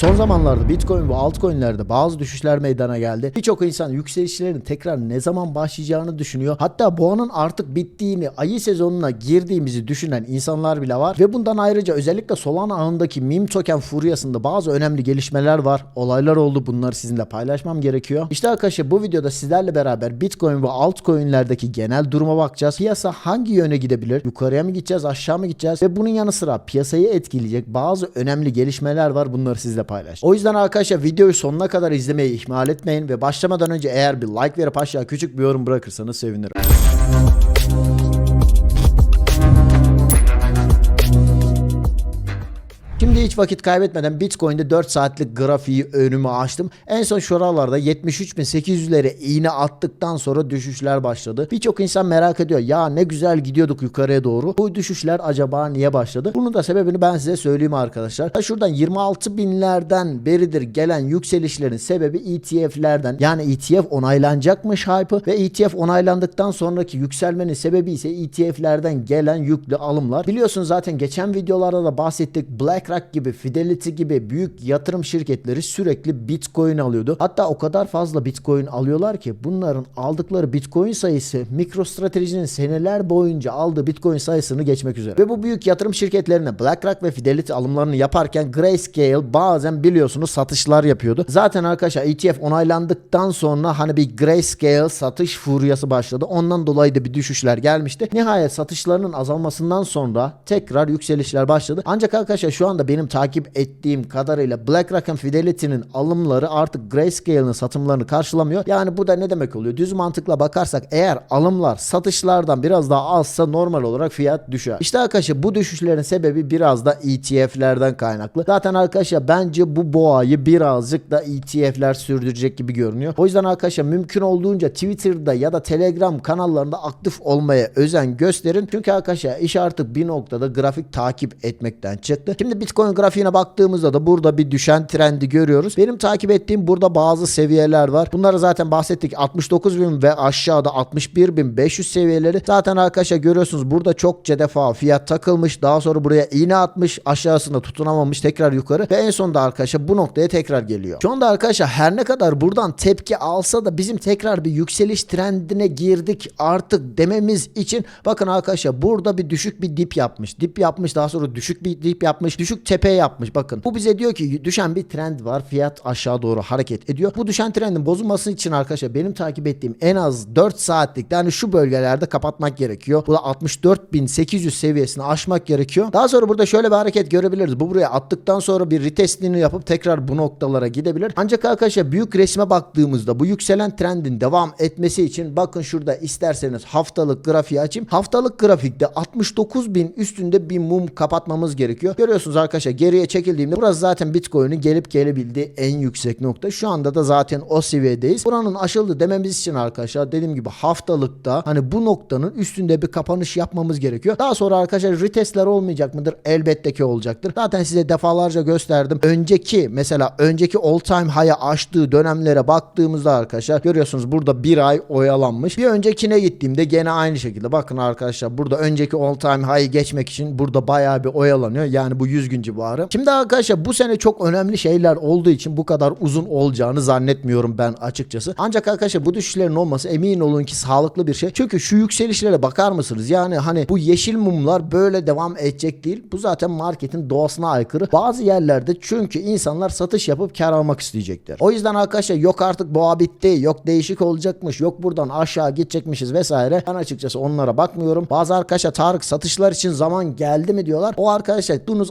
Son zamanlarda Bitcoin ve altcoin'lerde bazı düşüşler meydana geldi. Birçok insan yükselişlerin tekrar ne zaman başlayacağını düşünüyor. Hatta boğanın artık bittiğini, ayı sezonuna girdiğimizi düşünen insanlar bile var. Ve bundan ayrıca özellikle Solana ağındaki meme token furyasında bazı önemli gelişmeler var. Olaylar oldu. Bunları sizinle paylaşmam gerekiyor. İşte arkadaşlar bu videoda sizlerle beraber Bitcoin ve altcoin'lerdeki genel duruma bakacağız. Piyasa hangi yöne gidebilir? Yukarıya mı gideceğiz, aşağı mı gideceğiz? Ve bunun yanı sıra piyasayı etkileyecek bazı önemli gelişmeler var. Bunları sizle paylaş. O yüzden arkadaşlar videoyu sonuna kadar izlemeyi ihmal etmeyin ve başlamadan önce eğer bir like verip aşağı küçük bir yorum bırakırsanız sevinirim. Hiç vakit kaybetmeden Bitcoin'de 4 saatlik grafiği önüme açtım. En son şuralarda 73.800'lere iğne attıktan sonra düşüşler başladı. Birçok insan merak ediyor. Ya ne güzel gidiyorduk yukarıya doğru. Bu düşüşler acaba niye başladı? Bunun da sebebini ben size söyleyeyim arkadaşlar. Ha şuradan 26 binlerden beridir gelen yükselişlerin sebebi ETF'lerden. Yani ETF onaylanacakmış hype'ı ve ETF onaylandıktan sonraki yükselmenin sebebi ise ETF'lerden gelen yüklü alımlar. Biliyorsunuz zaten geçen videolarda da bahsettik. BlackRock gibi, Fidelity gibi büyük yatırım şirketleri sürekli Bitcoin alıyordu. Hatta o kadar fazla Bitcoin alıyorlar ki bunların aldıkları Bitcoin sayısı MicroStrategy'nin seneler boyunca aldığı Bitcoin sayısını geçmek üzere. Ve bu büyük yatırım şirketlerine BlackRock ve Fidelity alımlarını yaparken Grayscale bazen biliyorsunuz satışlar yapıyordu. Zaten arkadaşlar ETF onaylandıktan sonra hani bir Grayscale satış furyası başladı. Ondan dolayı da bir düşüşler gelmişti. Nihayet satışlarının azalmasından sonra tekrar yükselişler başladı. Ancak arkadaşlar şu anda benim takip ettiğim kadarıyla BlackRock ve Fidelity'nin alımları artık Grayscale'ın satımlarını karşılamıyor. Yani bu da ne demek oluyor? Düz mantıkla bakarsak eğer alımlar satışlardan biraz daha azsa normal olarak fiyat düşer. İşte arkadaşlar bu düşüşlerin sebebi biraz da ETF'lerden kaynaklı. Zaten arkadaşlar bence bu boğayı birazcık da ETF'ler sürdürecek gibi görünüyor. O yüzden arkadaşlar mümkün olduğunca Twitter'da ya da Telegram kanallarında aktif olmaya özen gösterin. Çünkü arkadaşlar iş artık bir noktada grafik takip etmekten çıktı. Şimdi Bitcoin grafiğine baktığımızda da burada bir düşen trendi görüyoruz. Benim takip ettiğim burada bazı seviyeler var. Bunları zaten bahsettik. 69.000 ve aşağıda 61.500 seviyeleri. Zaten arkadaşlar görüyorsunuz burada çokça defa fiyat takılmış. Daha sonra buraya iğne atmış. Aşağısında tutunamamış. Tekrar yukarı. Ve en sonunda arkadaşlar bu noktaya tekrar geliyor. Şu anda arkadaşlar her ne kadar buradan tepki alsa da bizim tekrar bir yükseliş trendine girdik artık dememiz için bakın arkadaşlar burada bir düşük bir dip yapmış. Dip yapmış daha sonra düşük bir dip yapmış. Düşük tepe yapmış bakın. Bu bize diyor ki düşen bir trend var. Fiyat aşağı doğru hareket ediyor. Bu düşen trendin bozulması için arkadaşlar benim takip ettiğim en az 4 saatlik yani şu bölgelerde kapatmak gerekiyor. Bu da 64.800 seviyesini aşmak gerekiyor. Daha sonra burada şöyle bir hareket görebiliriz. Bu buraya attıktan sonra bir retestini yapıp tekrar bu noktalara gidebilir. Ancak arkadaşlar büyük resme baktığımızda bu yükselen trendin devam etmesi için bakın şurada isterseniz haftalık grafiği açayım. Haftalık grafikte 69.000 üstünde bir mum kapatmamız gerekiyor. Görüyorsunuz arkadaşlar geriye çekildiğimde burası zaten Bitcoin'in gelip gelebildiği en yüksek nokta. Şu anda da zaten o seviyedeyiz. Buranın aşıldı dememiz için arkadaşlar dediğim gibi haftalıkta hani bu noktanın üstünde bir kapanış yapmamız gerekiyor. Daha sonra arkadaşlar retestler olmayacak mıdır? Elbette ki olacaktır. Zaten size defalarca gösterdim. Önceki mesela önceki all time high'a aştığı dönemlere baktığımızda arkadaşlar görüyorsunuz burada bir ay oyalanmış. Bir öncekine gittiğimde gene aynı şekilde bakın arkadaşlar burada önceki all time high'ı geçmek için burada bayağı bir oyalanıyor. Yani bu 100 gün. Şimdi arkadaşlar bu sene çok önemli şeyler olduğu için bu kadar uzun olacağını zannetmiyorum ben açıkçası. Ancak arkadaşlar bu düşüşlerin olması emin olun ki sağlıklı bir şey. Çünkü şu yükselişlere bakar mısınız? Yani hani bu yeşil mumlar böyle devam edecek değil. Bu zaten marketin doğasına aykırı. Bazı yerlerde çünkü insanlar satış yapıp kar almak isteyecekler. O yüzden arkadaşlar yok artık boğa bitti. Yok değişik olacakmış. Yok buradan aşağı gidecekmişiz vesaire. Ben açıkçası onlara bakmıyorum. Bazı arkadaşlar Tarık satışlar için zaman geldi mi diyorlar. O arkadaşlar tuttuğunuz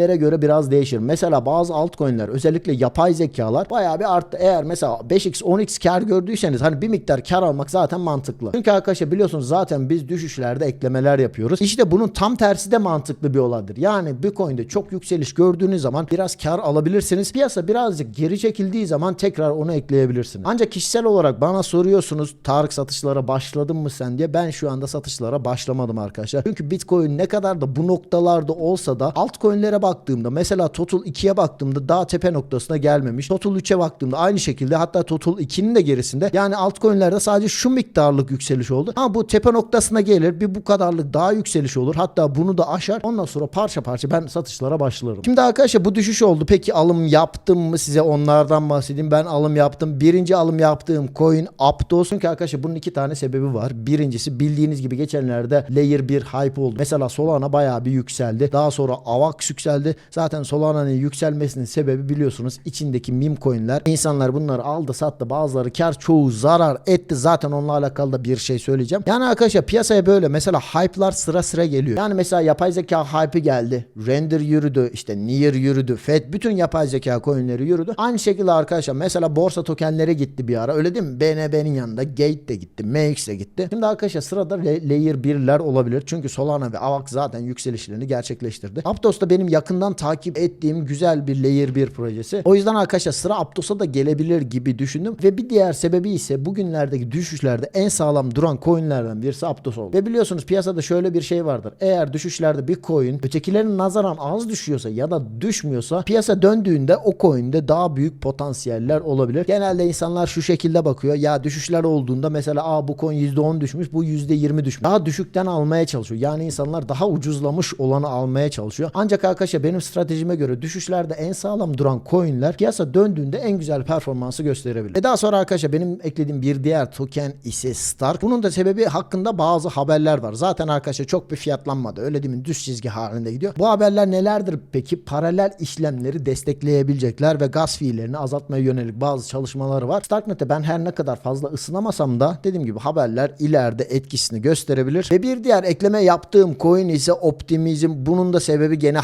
altcoin'lere göre biraz değişir. Mesela bazı altcoin'ler özellikle yapay zekalar bayağı bir arttı. Eğer mesela 5x 10x kar gördüyseniz hani bir miktar kar almak zaten mantıklı. Çünkü arkadaşlar biliyorsunuz zaten biz düşüşlerde eklemeler yapıyoruz. İşte bunun tam tersi de mantıklı bir olaydır. Yani Bitcoin'de çok yükseliş gördüğünüz zaman biraz kar alabilirsiniz. Piyasa birazcık geri çekildiği zaman tekrar onu ekleyebilirsiniz. Ancak kişisel olarak bana soruyorsunuz Tarık satışlara başladın mı sen diye. Ben şu anda satışlara başlamadım arkadaşlar. Çünkü Bitcoin ne kadar da bu noktalarda olsa da altcoin'lere bak baktığımda mesela Total 2'ye baktığımda daha tepe noktasına gelmemiş. Total 3'e baktığımda aynı şekilde hatta Total 2'nin de gerisinde. Yani altcoin'lerde sadece şu miktarlık yükseliş oldu. Ama bu tepe noktasına gelir bir bu kadarlık daha yükseliş olur. Hatta bunu da aşar. Ondan sonra parça parça ben satışlara başlarım. Şimdi arkadaşlar bu düşüş oldu. Peki alım yaptım mı size onlardan bahsedeyim. Ben alım yaptım. Birinci alım yaptığım coin Aptos. Çünkü arkadaşlar bunun iki tane sebebi var. Birincisi bildiğiniz gibi geçenlerde Layer 1 hype oldu. Mesela Solana bayağı bir yükseldi. Daha sonra AVAX yükseldi. Zaten Solana'nın yükselmesinin sebebi biliyorsunuz içindeki meme coinler. İnsanlar bunları aldı sattı. Bazıları kar çoğu zarar etti. Zaten onunla alakalı da bir şey söyleyeceğim. Yani arkadaşlar piyasaya böyle mesela hype'lar sıra sıra geliyor. Yani mesela yapay zeka hype'ı geldi. Render yürüdü. işte Near yürüdü. Fed bütün yapay zeka coinleri yürüdü. Aynı şekilde arkadaşlar mesela borsa tokenlere gitti bir ara. Öyle değil mi? BNB'nin yanında Gate de gitti. MX de gitti. Şimdi arkadaşlar sırada la- Layer 1'ler olabilir. Çünkü Solana ve AVAX zaten yükselişlerini gerçekleştirdi. Aptos da benim yakından takip ettiğim güzel bir Layer 1 projesi. O yüzden arkadaşlar sıra Aptos'a da gelebilir gibi düşündüm. Ve bir diğer sebebi ise bugünlerdeki düşüşlerde en sağlam duran coinlerden birisi Aptos oldu. Ve biliyorsunuz piyasada şöyle bir şey vardır. Eğer düşüşlerde bir coin ötekilerin nazaran az düşüyorsa ya da düşmüyorsa piyasa döndüğünde o coin'de daha büyük potansiyeller olabilir. Genelde insanlar şu şekilde bakıyor. Ya düşüşler olduğunda mesela Aa, bu coin %10 düşmüş bu %20 düşmüş. Daha düşükten almaya çalışıyor. Yani insanlar daha ucuzlamış olanı almaya çalışıyor. Ancak arkadaşlar benim stratejime göre düşüşlerde en sağlam duran coinler piyasa döndüğünde en güzel performansı gösterebilir. Ve daha sonra arkadaşlar benim eklediğim bir diğer token ise Stark. Bunun da sebebi hakkında bazı haberler var. Zaten arkadaşlar çok bir fiyatlanmadı. Öyle değil mi? Düz çizgi halinde gidiyor. Bu haberler nelerdir peki? Paralel işlemleri destekleyebilecekler ve gaz fiillerini azaltmaya yönelik bazı çalışmaları var. Starknet'e ben her ne kadar fazla ısınamasam da dediğim gibi haberler ileride etkisini gösterebilir. Ve bir diğer ekleme yaptığım coin ise Optimism. Bunun da sebebi gene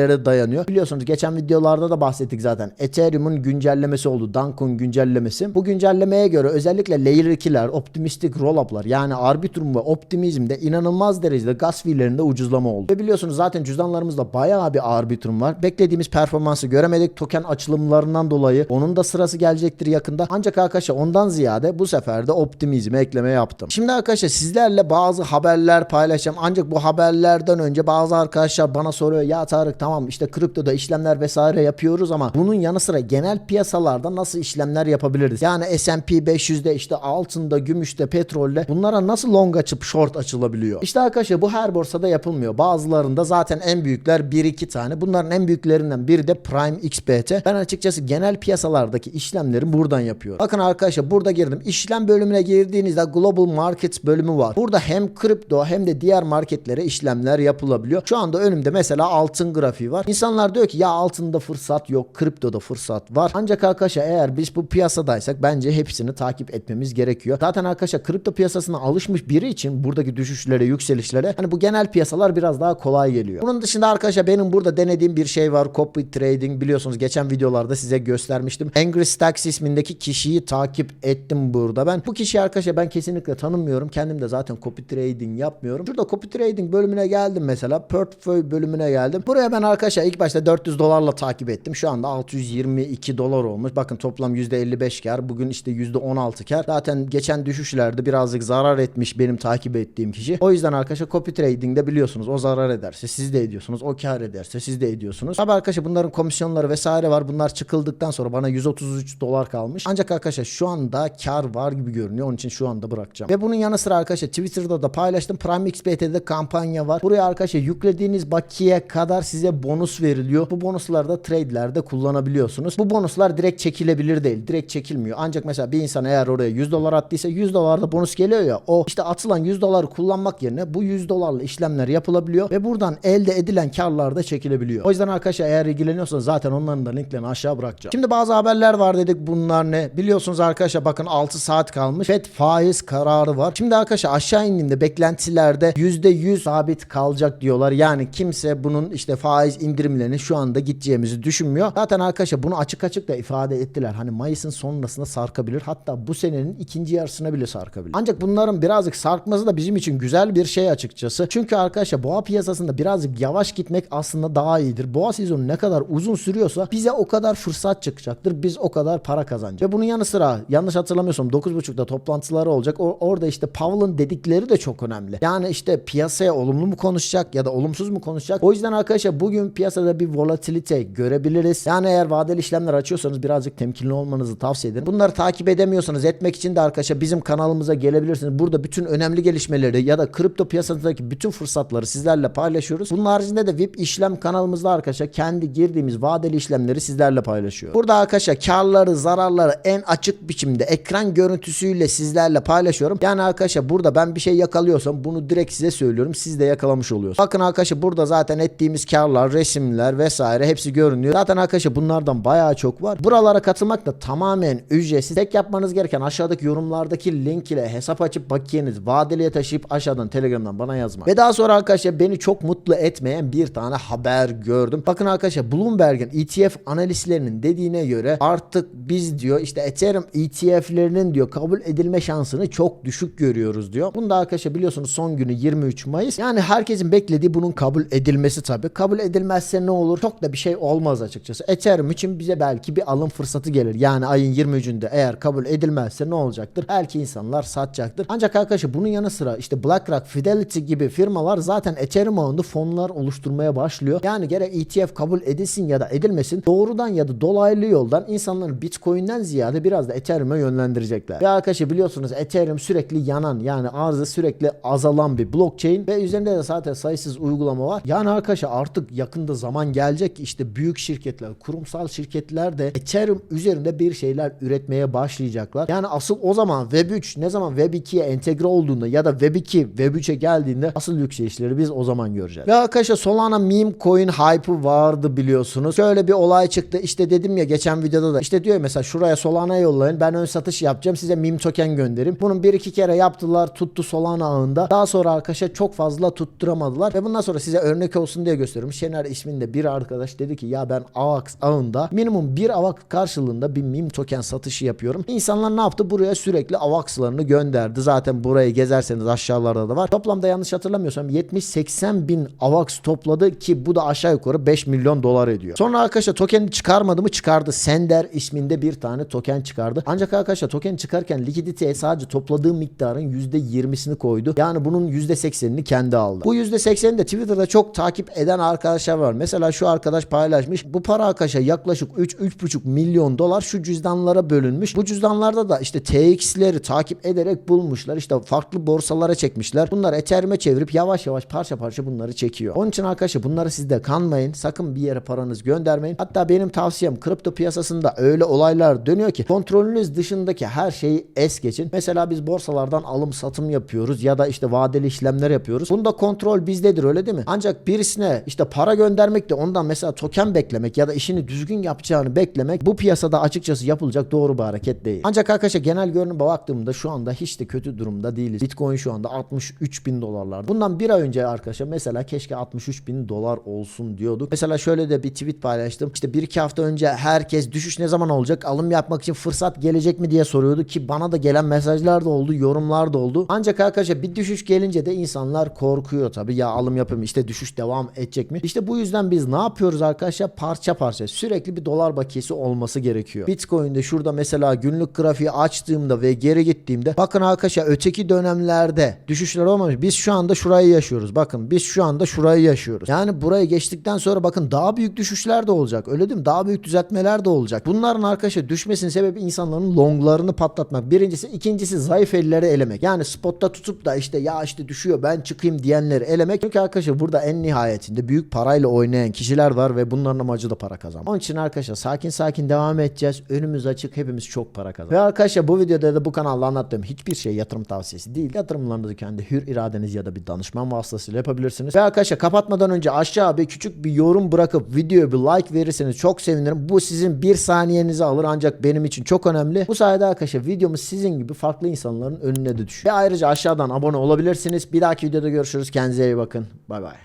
haberlere dayanıyor. Biliyorsunuz geçen videolarda da bahsettik zaten. Ethereum'un güncellemesi oldu. Dankon güncellemesi. Bu güncellemeye göre özellikle Layer 2'ler, optimistik roll-up'lar yani Arbitrum ve Optimism'de inanılmaz derecede gas fee'lerinde ucuzlama oldu. Ve biliyorsunuz zaten cüzdanlarımızda bayağı bir Arbitrum var. Beklediğimiz performansı göremedik. Token açılımlarından dolayı onun da sırası gelecektir yakında. Ancak arkadaşlar ondan ziyade bu sefer de Optimism'e ekleme yaptım. Şimdi arkadaşlar sizlerle bazı haberler paylaşacağım. Ancak bu haberlerden önce bazı arkadaşlar bana soruyor ya Tarık tamam işte kriptoda işlemler vesaire yapıyoruz ama bunun yanı sıra genel piyasalarda nasıl işlemler yapabiliriz? Yani S&P 500'de işte altında, gümüşte, petrolde bunlara nasıl long açıp short açılabiliyor? İşte arkadaşlar bu her borsada yapılmıyor. Bazılarında zaten en büyükler 1-2 tane. Bunların en büyüklerinden biri de Prime XBT. Ben açıkçası genel piyasalardaki işlemleri buradan yapıyorum. Bakın arkadaşlar burada girdim. İşlem bölümüne girdiğinizde Global Markets bölümü var. Burada hem kripto hem de diğer marketlere işlemler yapılabiliyor. Şu anda önümde mesela altın grafiği var. İnsanlar diyor ki ya altında fırsat yok, kriptoda fırsat var. Ancak arkadaşlar eğer biz bu piyasadaysak bence hepsini takip etmemiz gerekiyor. Zaten arkadaşlar kripto piyasasına alışmış biri için buradaki düşüşlere, yükselişlere hani bu genel piyasalar biraz daha kolay geliyor. Bunun dışında arkadaşlar benim burada denediğim bir şey var. Copy trading biliyorsunuz geçen videolarda size göstermiştim. Angry Stacks ismindeki kişiyi takip ettim burada ben. Bu kişiyi arkadaşlar ben kesinlikle tanımıyorum. Kendim de zaten copy trading yapmıyorum. Şurada copy trading bölümüne geldim mesela. Portföy bölümüne geldim. Buraya ben arkadaşlar ilk başta 400 dolarla takip ettim. Şu anda 622 dolar olmuş. Bakın toplam %55 kar. Bugün işte %16 kar. Zaten geçen düşüşlerde birazcık zarar etmiş benim takip ettiğim kişi. O yüzden arkadaşlar copy trading'de biliyorsunuz o zarar ederse siz de ediyorsunuz. O kar ederse siz de ediyorsunuz. Tabi arkadaşlar bunların komisyonları vesaire var. Bunlar çıkıldıktan sonra bana 133 dolar kalmış. Ancak arkadaşlar şu anda kar var gibi görünüyor. Onun için şu anda bırakacağım. Ve bunun yanı sıra arkadaşlar Twitter'da da paylaştım. Prime XBT'de kampanya var. Buraya arkadaşlar yüklediğiniz bakiye kadar size bonus veriliyor. Bu bonusları da trade'lerde kullanabiliyorsunuz. Bu bonuslar direkt çekilebilir değil. Direkt çekilmiyor. Ancak mesela bir insan eğer oraya 100 dolar attıysa 100 dolar da bonus geliyor ya. O işte atılan 100 doları kullanmak yerine bu 100 dolarla işlemler yapılabiliyor ve buradan elde edilen karlar da çekilebiliyor. O yüzden arkadaşlar eğer ilgileniyorsanız zaten onların da linklerini aşağı bırakacağım. Şimdi bazı haberler var dedik bunlar ne? Biliyorsunuz arkadaşlar bakın 6 saat kalmış. FED faiz kararı var. Şimdi arkadaşlar aşağı indiğimde beklentilerde %100 sabit kalacak diyorlar. Yani kimse bunun işte faiz indirimlerini şu anda gideceğimizi düşünmüyor. Zaten arkadaşlar bunu açık açık da ifade ettiler. Hani Mayıs'ın sonrasında sarkabilir. Hatta bu senenin ikinci yarısına bile sarkabilir. Ancak bunların birazcık sarkması da bizim için güzel bir şey açıkçası. Çünkü arkadaşlar boğa piyasasında birazcık yavaş gitmek aslında daha iyidir. Boğa sezonu ne kadar uzun sürüyorsa bize o kadar fırsat çıkacaktır. Biz o kadar para kazanacağız. Ve bunun yanı sıra yanlış hatırlamıyorsam 9.30'da toplantıları olacak. O, orada işte Powell'ın dedikleri de çok önemli. Yani işte piyasaya olumlu mu konuşacak ya da olumsuz mu konuşacak? O yüzden arkadaşlar bu bugün piyasada bir volatilite görebiliriz. Yani eğer vadeli işlemler açıyorsanız birazcık temkinli olmanızı tavsiye ederim. Bunları takip edemiyorsanız etmek için de arkadaşlar bizim kanalımıza gelebilirsiniz. Burada bütün önemli gelişmeleri ya da kripto piyasadaki bütün fırsatları sizlerle paylaşıyoruz. Bunun haricinde de VIP işlem kanalımızda arkadaşlar kendi girdiğimiz vadeli işlemleri sizlerle paylaşıyor. Burada arkadaşlar karları, zararları en açık biçimde ekran görüntüsüyle sizlerle paylaşıyorum. Yani arkadaşlar burada ben bir şey yakalıyorsam bunu direkt size söylüyorum. Siz de yakalamış oluyorsunuz. Bakın arkadaşlar burada zaten ettiğimiz karlar, resimler vesaire hepsi görünüyor. Zaten arkadaşlar bunlardan bayağı çok var. Buralara katılmak da tamamen ücretsiz. Tek yapmanız gereken aşağıdaki yorumlardaki link ile hesap açıp bakiyeniz vadeliye taşıyıp aşağıdan Telegram'dan bana yazmak. Ve daha sonra arkadaşlar beni çok mutlu etmeyen bir tane haber gördüm. Bakın arkadaşlar Bloomberg'in ETF analistlerinin dediğine göre artık biz diyor işte Ethereum ETF'lerinin diyor kabul edilme şansını çok düşük görüyoruz diyor. Bunu da arkadaşlar biliyorsunuz son günü 23 Mayıs. Yani herkesin beklediği bunun kabul edilmesi tabii. Kabul edilmezse ne olur? Çok da bir şey olmaz açıkçası. Ethereum için bize belki bir alım fırsatı gelir. Yani ayın 23'ünde eğer kabul edilmezse ne olacaktır? Belki insanlar satacaktır. Ancak arkadaşlar bunun yanı sıra işte BlackRock, Fidelity gibi firmalar zaten Ethereum ağında fonlar oluşturmaya başlıyor. Yani gerek ETF kabul edilsin ya da edilmesin doğrudan ya da dolaylı yoldan insanların Bitcoin'den ziyade biraz da Ethereum'a yönlendirecekler. Ve arkadaşlar biliyorsunuz Ethereum sürekli yanan yani arzı sürekli azalan bir blockchain ve üzerinde de zaten sayısız uygulama var. Yani arkadaşlar artık yakında zaman gelecek işte büyük şirketler, kurumsal şirketler de Ethereum üzerinde bir şeyler üretmeye başlayacaklar. Yani asıl o zaman Web 3 ne zaman Web 2'ye entegre olduğunda ya da Web 2 Web 3'e geldiğinde asıl yükselişleri biz o zaman göreceğiz. Ve arkadaşlar Solana meme coin hype'ı vardı biliyorsunuz. Şöyle bir olay çıktı. İşte dedim ya geçen videoda da işte diyor mesela şuraya Solana yollayın. Ben ön satış yapacağım. Size meme token göndereyim. Bunun bir iki kere yaptılar. Tuttu Solana ağında. Daha sonra arkadaşlar çok fazla tutturamadılar. Ve bundan sonra size örnek olsun diye gösteriyorum. Şener isminde bir arkadaş dedi ki ya ben AVAX ağında minimum bir AVAX karşılığında bir meme token satışı yapıyorum. İnsanlar ne yaptı? Buraya sürekli AVAX'larını gönderdi. Zaten burayı gezerseniz aşağılarda da var. Toplamda yanlış hatırlamıyorsam 70-80 bin AVAX topladı ki bu da aşağı yukarı 5 milyon dolar ediyor. Sonra arkadaşlar token'i çıkarmadı mı çıkardı. Sender isminde bir tane token çıkardı. Ancak arkadaşlar token çıkarken likiditeye sadece topladığı miktarın %20'sini koydu. Yani bunun %80'ini kendi aldı. Bu %80'ini de Twitter'da çok takip eden arkadaşlar var. Mesela şu arkadaş paylaşmış. Bu para arkadaşlar yaklaşık 3-3,5 milyon dolar şu cüzdanlara bölünmüş. Bu cüzdanlarda da işte TX'leri takip ederek bulmuşlar. İşte farklı borsalara çekmişler. Bunları Ethereum'e çevirip yavaş yavaş parça parça bunları çekiyor. Onun için arkadaşlar bunları siz de kanmayın. Sakın bir yere paranız göndermeyin. Hatta benim tavsiyem kripto piyasasında öyle olaylar dönüyor ki kontrolünüz dışındaki her şeyi es geçin. Mesela biz borsalardan alım satım yapıyoruz ya da işte vadeli işlemler yapıyoruz. Bunda kontrol bizdedir öyle değil mi? Ancak birisine işte para göndermek de ondan mesela token beklemek ya da işini düzgün yapacağını beklemek bu piyasada açıkçası yapılacak doğru bir hareket değil. Ancak arkadaşlar genel görünüme baktığımda şu anda hiç de kötü durumda değiliz. Bitcoin şu anda 63 bin dolarlarda. Bundan bir ay önce arkadaşlar mesela keşke 63 bin dolar olsun diyorduk. Mesela şöyle de bir tweet paylaştım. İşte bir iki hafta önce herkes düşüş ne zaman olacak? Alım yapmak için fırsat gelecek mi diye soruyordu ki bana da gelen mesajlar da oldu, yorumlar da oldu. Ancak arkadaşlar bir düşüş gelince de insanlar korkuyor tabii. Ya alım yapayım işte düşüş devam edecek mi? İşte bu yüzden biz ne yapıyoruz arkadaşlar? Parça parça sürekli bir dolar bakiyesi olması gerekiyor. Bitcoin'de şurada mesela günlük grafiği açtığımda ve geri gittiğimde bakın arkadaşlar öteki dönemlerde düşüşler olmamış. Biz şu anda şurayı yaşıyoruz. Bakın biz şu anda şurayı yaşıyoruz. Yani burayı geçtikten sonra bakın daha büyük düşüşler de olacak. Öyle değil mi? Daha büyük düzeltmeler de olacak. Bunların arkadaşlar düşmesinin sebebi insanların longlarını patlatmak. Birincisi, ikincisi zayıf elleri elemek. Yani spotta tutup da işte ya işte düşüyor ben çıkayım diyenleri elemek. Çünkü arkadaşlar burada en nihayetinde büyük parayla oynayan kişiler var ve bunların amacı da para kazanmak. Onun için arkadaşlar sakin sakin devam edeceğiz. Önümüz açık. Hepimiz çok para kazanacağız. Ve arkadaşlar bu videoda da bu kanalda anlattığım hiçbir şey yatırım tavsiyesi değil. Yatırımlarınızı kendi hür iradeniz ya da bir danışman vasıtasıyla yapabilirsiniz. Ve arkadaşlar kapatmadan önce aşağı bir küçük bir yorum bırakıp videoya bir like verirseniz çok sevinirim. Bu sizin bir saniyenizi alır ancak benim için çok önemli. Bu sayede arkadaşlar videomuz sizin gibi farklı insanların önüne de düşüyor. Ve ayrıca aşağıdan abone olabilirsiniz. Bir dahaki videoda görüşürüz. Kendinize iyi bakın. Bay bay.